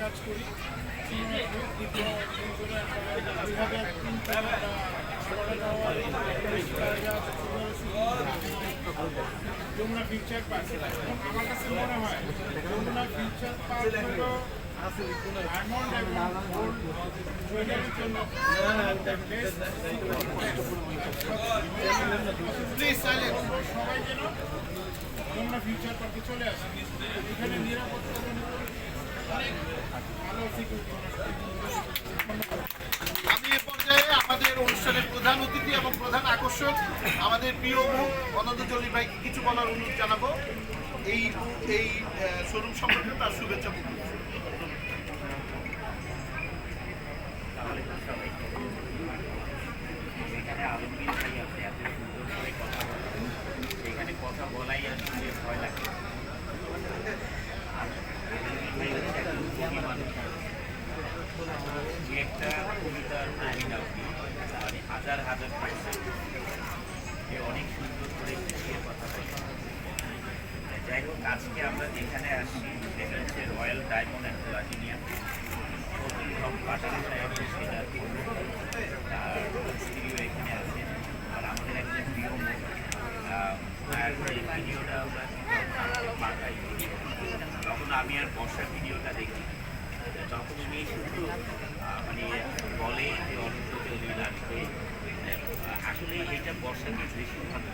কাজ করি। Jamuna future park আমার কাছে মনে হয় যমুনা ফিউচার পার্ক হলো ডায়মন্ড এবং গোল্ড জুয়েলারির জন্য। প্লিজ সবাই যেন যমুনা ফিউচার পার্কে চলে আসে। এখানে নিরাপত্তা আমি এ পর্যায়ে আমাদের অনুষ্ঠানের প্রধান অতিথি এবং প্রধান আকর্ষক, আমাদের প্রিয় অনন্ত জলি ভাইকে কিছু বলার অনুরোধ জানাব। এই এই শোরুম সম্পর্কে তার শুভেচ্ছা ভাই সেখানে কথা বলাই আসলে ভয় লাগে আলমগীর ভাই হচ্ছে একজন কবি মানুষ যে একটা কবিতার লাইন আপনি মানে হাজার হাজার যে অনেক সুন্দর করে গুছিয়ে কথা বলেন যাই হোক, আজকে আমরা যেখানে আসি সেটা হচ্ছে রয়্যাল ডায়মন্ড অ্যান্ড প্লাটিনিয়াম সব পাঠানো সেটা তার স্ত্রীও এখানে আছেন আর আমাদের একজন প্রিয় মুখ আর ভিডিওটা আমরা পাঠাই তখন আমি আর বর্ষার ভিডিওটা দেখি তখন উনি শুধু আহ, মানে বলে যে অনন্ত চৌধুরী আসবে আসলে এটা বর্ষাকে বেশি ভালো